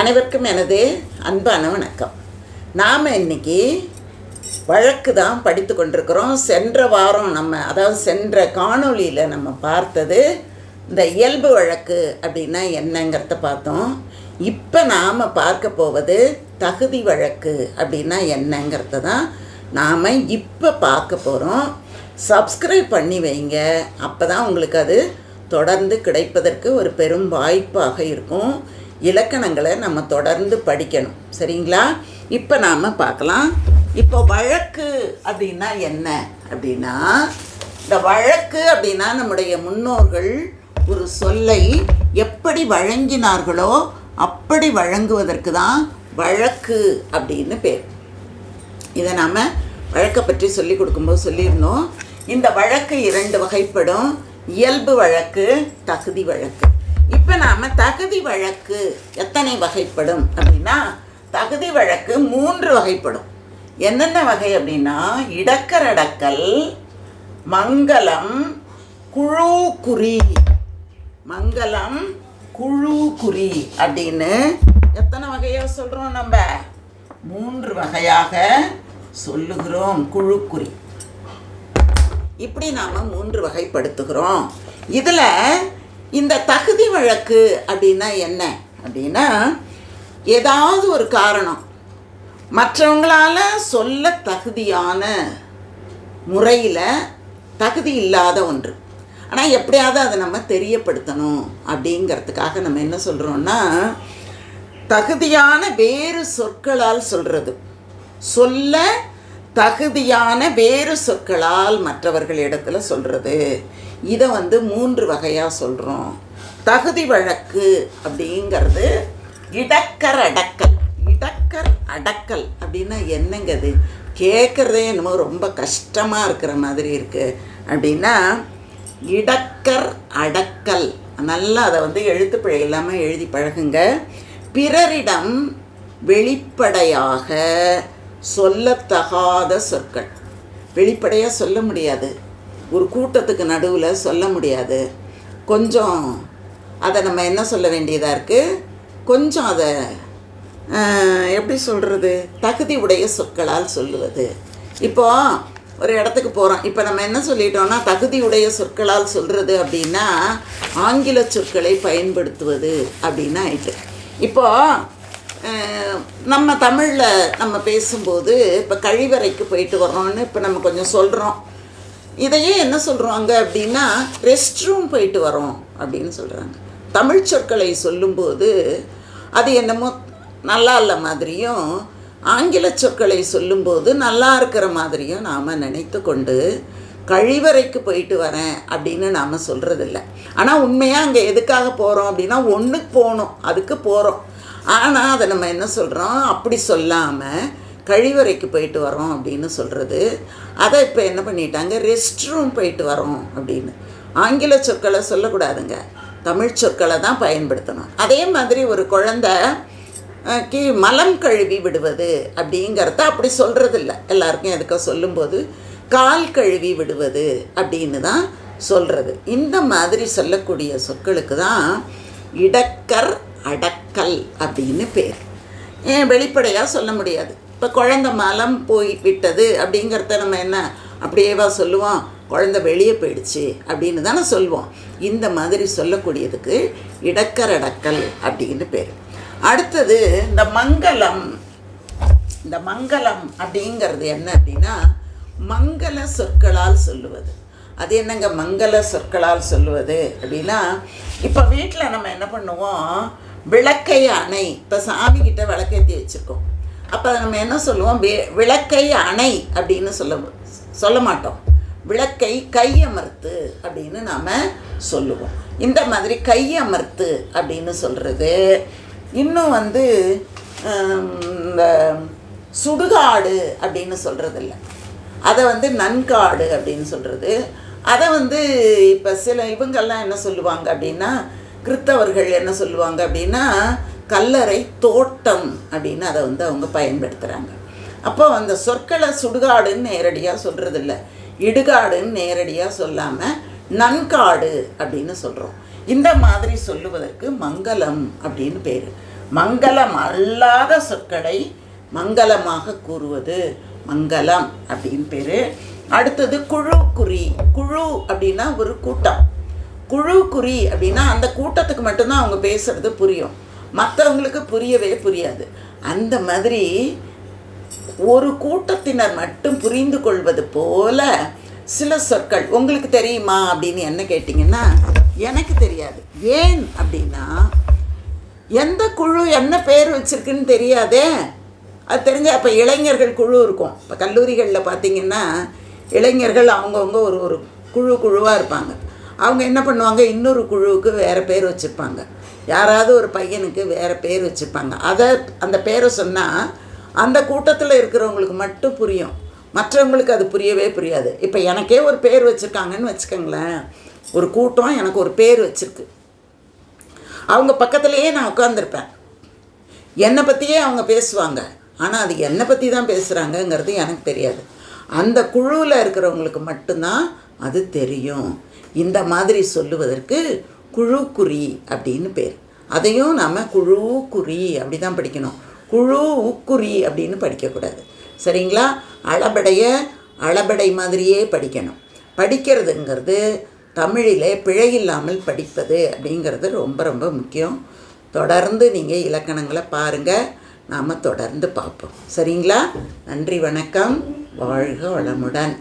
அனைவருக்கும் எனது அன்பான வணக்கம். நாம் இன்னைக்கு வழக்கு தான் படித்து கொண்டிருக்கிறோம். சென்ற வாரம் நம்ம அதாவது சென்ற காணொளியில் நம்ம பார்த்தது இந்த இயல்பு வழக்கு அப்படின்னா என்னங்கிறத பார்த்தோம். இப்போ நாம் பார்க்க போவது தகுதி வழக்கு அப்படின்னா என்னங்கிறத தான் நாம் இப்போ பார்க்க போகிறோம் சப்ஸ்கிரைப் பண்ணி வைங்க. அப்போ தான் உங்களுக்கு அது தொடர்ந்து கிடைப்பதற்கு ஒரு பெரும் வாய்ப்பாக இருக்கும். இலக்கணங்களை நம்ம தொடர்ந்து படிக்கணும். சரிங்களா? இப்போ நாம் பார்க்கலாம். இப்போ வழக்கு அப்படின்னா என்ன? அப்படின்னா இந்த வழக்கு அப்படின்னா நம்முடைய முன்னோர்கள் ஒரு சொல்லை எப்படி வழங்கினார்களோ அப்படி வழங்குவதற்கு தான் வழக்கு அப்படின்னு பேர். இதை நாம் வழக்கை பற்றி சொல்லி கொடுக்கும்போது சொல்லியிருந்தோம் இந்த வழக்கு இரண்டு வகைப்படும். இயல்பு வழக்கு தகுதி வழக்கு. இப்போ நாம் தகுதி வழக்கு எத்தனை வகைப்படும் அப்படின்னா தகுதி வழக்கு மூன்று வகைப்படும். என்னென்ன வகை அப்படின்னா இடக்கரடக்கல் மங்களம் குழு குறி மங்களம் குழு குறி அப்படின்னு எத்தனை வகையாக சொல்கிறோம் நம்ம? மூன்று வகையாக சொல்லுகிறோம் குழு குறி இப்படி நாம் மூன்று வகைப்படுத்துகிறோம். இதில் இந்த தகுதி வழக்கு அப்படின்னா என்ன? அப்படின்னா ஏதாவது ஒரு காரணம் மற்றவங்களால் சொல்ல தகுதியான முறையில் தகுதி இல்லாத ஒன்று. ஆனால் எப்படியாவது அதை நம்ம தெரியப்படுத்தணும் அப்படிங்கிறதுக்காக நம்ம என்ன சொல்கிறோன்னா தகுதியான வேறு சொற்களால் சொல்கிறது சொல்ல தகுதியான வேறு சொற்களால் மற்றவர்கள் இடத்துல சொல்கிறது இதை வந்து மூன்று வகையாக சொல்கிறோம் தகுதி வழக்கு அப்படிங்கிறது இடக்கர் அடக்கல். இடக்கர் அடக்கல் அப்படின்னா என்னங்க அது? கேட்குறதே என்னமோ ரொம்ப கஷ்டமாக இருக்கிற மாதிரி இருக்குது அப்படின்னா இடக்கர் அடக்கல். நல்லா அதை வந்து எழுத்துப்பிழை இல்லாமல் எழுதி பழகுங்க. பிறரிடம் வெளிப்படையாக சொல்லத்தகாத சொற்கள். வெளிப்படையாக சொல்ல முடியாது. ஒரு கூட்டத்துக்கு நடுவில் சொல்ல முடியாது. கொஞ்சம் அதை நம்ம என்ன சொல்ல வேண்டியதாக இருக்குது கொஞ்சம் அதை எப்படி சொல்கிறது தகுதி உடைய சொற்களால் சொல்லுவது. இப்போ ஒரு இடத்துக்கு போகிறோம் இப்போ நம்ம என்ன சொல்லிட்டோம்னா தகுதி உடைய சொற்களால் சொல்கிறது அப்படின்னா ஆங்கில சொற்களை பயன்படுத்துவது அப்படின்னு ஆயிட்டு. இப்போ நம்ம தமிழில் நம்ம பேசும்போது இப்போ கழிவறைக்கு போயிட்டு வர்றோம்னு இப்போ நம்ம கொஞ்சம் சொல்கிறோம் இதையே என்ன சொல்கிறாங்க அப்படின்னா ரெஸ்ட் ரூம் போயிட்டு வரோம் அப்படின்னு சொல்கிறாங்க தமிழ் சொற்களை சொல்லும்போது அது என்னமோ நல்லா இல்லை மாதிரியும் ஆங்கில சொற்களை சொல்லும்போது நல்லா இருக்கிற மாதிரியும் நாம் நினைத்து கொண்டு கழிவறைக்கு போயிட்டு வரேன் அப்படின்னு நாம் சொல்கிறதில்ல ஆனால் உண்மையாக அங்கே எதுக்காக போகிறோம் அப்படின்னா ஒன்றுக்கு போகணும் அதுக்கு போகிறோம் ஆனால் அதை நம்ம என்ன சொல்கிறோம் அப்படி சொல்லாமல் கழிவறைக்கு போயிட்டு வரோம் அப்படின்னு சொல்கிறது அதை இப்போ என்ன பண்ணிட்டாங்க? ரெஸ்ட் ரூம் போயிட்டு வரோம் அப்படின்னு. ஆங்கில சொற்களை சொல்லக்கூடாதுங்க. தமிழ் சொற்களை தான் பயன்படுத்தணும். அதே மாதிரி ஒரு குழந்த கி மலம் கழுவி விடுவது அப்படிங்கிறத அப்படி சொல்கிறதில்ல எல்லாருக்கும் எதுக்க சொல்லும்போது கால் கழுவி விடுவது அப்படின்னு தான் சொல்கிறது இந்த மாதிரி சொல்லக்கூடிய சொற்களுக்கு தான் இடக்கர் அடக்கல் அப்படின்னு பேர். ஏன் வெளிப்படையாக சொல்ல முடியாது. இப்போ குழந்த மலம் போய் விட்டது அப்படிங்கிறத நம்ம என்ன அப்படியேவா சொல்லுவோம்? குழந்த வெளியே போயிடுச்சு அப்படின்னு தானே சொல்லுவோம் இந்த மாதிரி சொல்லக்கூடியதுக்கு இடக்கரடக்கல் அப்படின்னு பேர். அடுத்தது இந்த மங்களம். இந்த மங்களம் அப்படிங்கிறது என்ன அப்படின்னா மங்கள சொற்களால் சொல்லுவது. அது என்னங்க மங்கள சொற்களால் சொல்லுவது அப்படின்னா இப்போ வீட்டில் நம்ம என்ன பண்ணுவோம்? விளக்கை அணை. இப்போ சாமிக்கிட்ட விளக்கேற்றி வச்சுருக்கோம். அப்போ நம்ம என்ன சொல்லுவோம்? விளக்கை அணை அப்படின்னு சொல்ல சொல்ல மாட்டோம். விளக்கை கையமர்த்து அப்படின்னு நாம் சொல்லுவோம். இந்த மாதிரி கையமர்த்து அப்படின்னு சொல்கிறது இன்னும் வந்து இந்த சுடுகாடு அப்படின்னு சொல்கிறதில்ல அதை வந்து நன்காடு அப்படின்னு சொல்கிறது அதை வந்து இப்போ சில இவங்கெல்லாம் என்ன சொல்லுவாங்க அப்படின்னா கிறித்தவர்கள் என்ன சொல்லுவாங்க அப்படின்னா கல்லறை தோட்டம் அப்படின்னு அதை வந்து அவங்க பயன்படுத்துகிறாங்க அப்போ அந்த சொற்களை சுடுகாடுன்னு நேரடியாக சொல்கிறதில்ல இடுகாடுன்னு நேரடியாக சொல்லாமல் நன்காடு அப்படின்னு சொல்கிறோம் இந்த மாதிரி சொல்லுவதற்கு மங்களம் அப்படின்னு பேர். மங்களம் அல்லாத சொற்களை மங்களமாக கூறுவது மங்களம் அப்படின்னு பேர். அடுத்தது குழு குறி குழு அப்படின்னா ஒரு கூட்டம். குழு குறி அப்படின்னா அந்த கூட்டத்துக்கு மட்டும்தான் அவங்க பேசுறது புரியும். மற்றவங்களுக்கு புரியவே புரியாது. அந்த மாதிரி ஒரு கூட்டத்தினர் மட்டும் புரிந்து கொள்வது போல சில சொற்கள் உங்களுக்கு தெரியுமா? அப்படின்னு என்ன கேட்டிங்கன்னா எனக்கு தெரியாது. ஏன் அப்படின்னா எந்த குழு என்ன பேர் வச்சுருக்குன்னு தெரியாதே. அது தெரிஞ்ச அப்போ இளைஞர்கள் குழு இருக்கும். இப்போ கல்லூரிகளில் பார்த்தீங்கன்னா இளைஞர்கள் அவங்கவுங்க ஒரு ஒரு குழு குழுவாக இருப்பாங்க. அவங்க என்ன பண்ணுவாங்க? இன்னொரு குழுவுக்கு வேறு பேர் வச்சுருப்பாங்க யாராவது ஒரு பையனுக்கு வேறு பேர் வச்சுருப்பாங்க அதை அந்த பேரை சொன்னால் அந்த கூட்டத்தில் இருக்கிறவங்களுக்கு மட்டும் புரியும். மற்றவங்களுக்கு அது புரியவே புரியாது. இப்போ எனக்கே ஒரு பேர் வச்சுருக்காங்கன்னு வச்சுக்கோங்களேன். ஒரு கூட்டம் எனக்கு ஒரு பேர் வச்சுருக்கு. அவங்க பக்கத்துலேயே நான் உட்காந்துருப்பேன் என்னை பற்றியே அவங்க பேசுவாங்க. ஆனால் அது என்னை பற்றி தான் பேசுகிறாங்கங்கிறது எனக்கு தெரியாது. அந்த குழுவில் இருக்கிறவங்களுக்கு மட்டும்தான் அது தெரியும். இந்த மாதிரி சொல்லுவதற்கு குழு குறி அப்படின்னு பேர். அதையும் நாம் குழு குறி அப்படி தான் படிக்கணும். குழு உக்குறி அப்படின்னு படிக்கக்கூடாது. சரிங்களா? அளபடைய அளபடை மாதிரியே படிக்கணும். படிக்கிறதுங்கிறது தமிழிலே பிழை இல்லாமல் படிப்பது அப்படிங்கிறது ரொம்ப ரொம்ப முக்கியம். தொடர்ந்து நீங்கள் இலக்கணங்களை பாருங்கள் நாம் தொடர்ந்து பார்ப்போம். சரிங்களா? நன்றி வணக்கம். வாழ்க வளமுடன்.